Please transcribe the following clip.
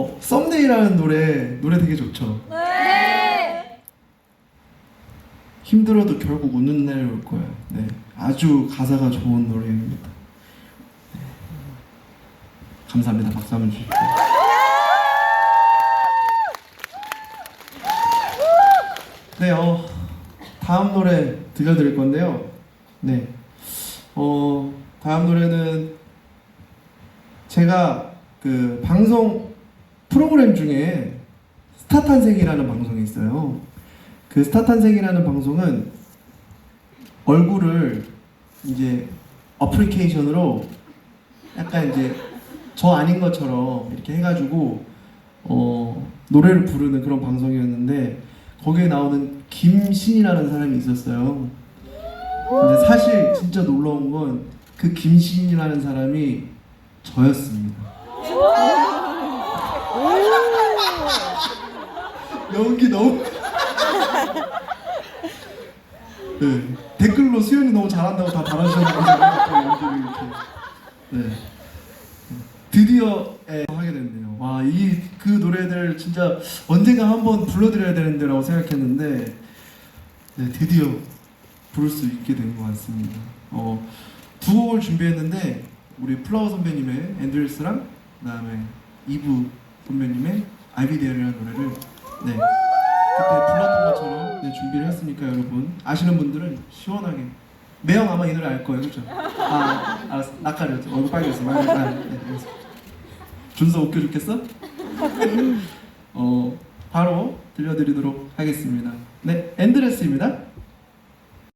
어, 썸데이라는 노래 노래 되게 좋죠. 네. 힘들어도 결국 웃는 날이 올 거야. 네, 아주 가사가 좋은 노래입니다. 네. 감사합니다. 박수 한번 주십시오. 네, 어, 다음 노래 들려드릴 건데요. 네, 어, 다음 노래는 제가 그 방송 프로그램 중에 스타 탄생이라는 방송이 있어요. 그 스타 탄생이라는 방송은 얼굴을 이제 어플리케이션으로 약간 이제 저 아닌 것처럼 이렇게 해가지고 어, 노래를 부르는 그런 방송이었는데 거기에 나오는 김신이라는 사람이 있었어요. 근데 사실 진짜 놀라운 건 그 김신이라는 사람이 저였습니다. 연기 너무 네. 댓글로 수현이 너무 잘한다고 다 달아주셨는데 연기를 이렇게 네. 드디어 에, 하게 됐네요. 와, 이 그 노래들 진짜 언젠가 한번 불러드려야 되는데라고 생각했는데 네, 드디어 부를 수 있게 된 것 같습니다. 어, 두 곡을 준비했는데 우리 플라워 선배님의 앤드레스랑 그다음에 이브 선배님의 아이비데어라는 노래를 네 그때 불렀던 것처럼 네, 준비를 했으니까 여러분 아시는 분들은 시원하게 매형 아마 이 노래 알 거예요, 그렇죠? 아, 알았어. 낯가렸죠. 얼굴 빨개졌어. 말, 아, 네, 알겠어. 준서 웃겨 죽겠어? 어, 바로 들려드리도록 하겠습니다. 네, 앤드레스입니다.